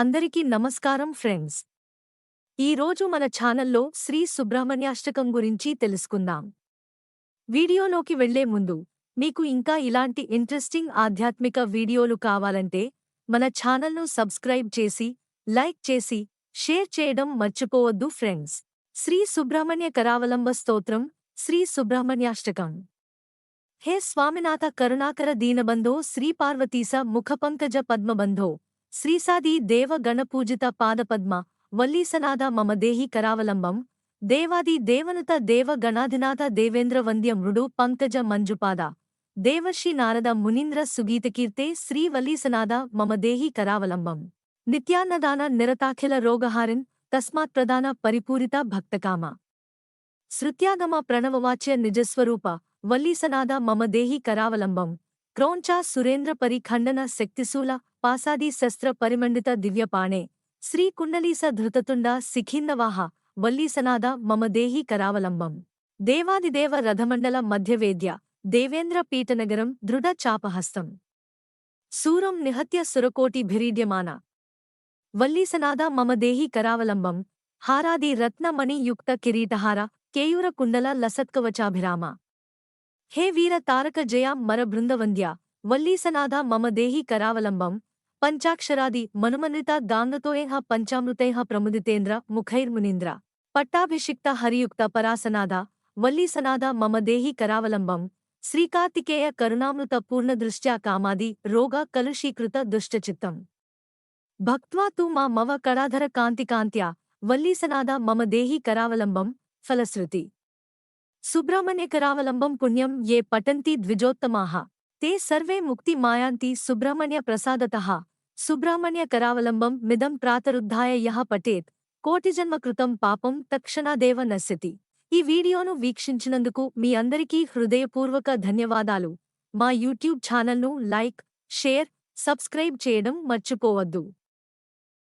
అందరికీ నమస్కారం ఫ్రెండ్స్. ఈరోజు మన ఛానల్లో శ్రీ సుబ్రహ్మణ్యాష్టకం గురించి తెలుసుకుందాం. వీడియోలోకి వెళ్ళే ముందు మీకు ఇంకా ఇలాంటి ఇంట్రెస్టింగ్ ఆధ్యాత్మిక వీడియోలు కావాలంటే మన ఛానల్ను సబ్స్క్రైబ్ చేసి లైక్ చేసి షేర్ చేయడం మర్చిపోవద్దు ఫ్రెండ్స్. శ్రీ సుబ్రహ్మణ్య కరావలంబ స్తోత్రం శ్రీ సుబ్రహ్మణ్యాష్టకం. హే స్వామినాథ కరుణాకర దీనబంధో శ్రీపార్వతీస ముఖపంకజ పద్మబంధో. శ్రీసాది దేవ గణపూజిత పాదపద్మ వల్లీసనాథ మమ దేహి కరావలంబం దేవాది దేవనుత దేవ గణాధినాథ దేవేంద్ర వంద్య మృడు పంకజ మంజుపాద దేవర్షి నారద మునీంద్ర సుగీతకీర్తే శ్రీ వల్లీసనాథ మమ దేహి కరావలంబం. నిత్యాన్నదాన నిరతాఖిల రోగహారిన్ తస్మాత్ ప్రధాన పరిపూరిత భక్తకామ. శృత్యాగమ ప్రణవవాచ్య నిజస్వరూప వల్లీసనాద మమ దేహి కరావలంబం. క్రౌంచా సురేంద్ర పరిఖండన శక్తిశూల పాసాది శస్త్ర పరిమండిత దివ్యపాణే. శ్రీ కుండలీస ధృతతుండ సిఖిందవాహ వల్లీసనాద మమ దేహి కరావలంబం. దేవాదిదేవ రథమండల మధ్యవేద్య దేవేంద్ర పీఠనగరం దృఢ చాపహస్తం. సూరం నిహత్య సురకోటి భిరీడ్యమాన. వల్లీసనాద మమ దేహి కరావలంబం. హారాది రత్నమణియుక్త కిరీటహార కేయూర కుండల లసత్కవచాభిరామ. హే వీర తారక జయ మర బృందవంద్య వల్లీసనాథ మమ దేహి కరావలంబం పంచాక్షరాది మనుమన్విత గాంగతోయేహ పంచామృతేహ ప్రముదితేంద్ర ముఖైర్మునీంద్ర పట్టాభిషిక్త హరియుక్త పరాసనాథ వల్లీసనాథ మమ దేహి కరావలంబం శ్రీకార్తికేయ కరుణామృత పూర్ణదృష్ట్యా కామాది రోగ కలుషీకృత దుష్టచిత్తం. భక్త్వా తు మా మవ కడాధర కాంతికాంత్యా వల్లీసనాథ మమ దేహి కరావలంబం ఫలశ్రుతి. సుబ్రహ్మణ్యకరావలంబం పుణ్యం ఏ పటంతి ద్విజోత్తమాహ తే సర్వే ముక్తి మాయాంతి సుబ్రహ్మణ్య ప్రసాదత. సుబ్రహ్మణ్యకరావలంబం మిదం ప్రాతరుద్ధాయ యహ పటేత్ కోటిజన్మకృతం పాపం తక్షణాదేవ నశ్యతి. ఈ వీడియోను వీక్షించినందుకు మీ అందరికీ హృదయపూర్వక ధన్యవాదాలు. మా యూట్యూబ్ ఛానల్ను లైక్ షేర్ సబ్స్క్రైబ్ చేయడం మర్చిపోవద్దు.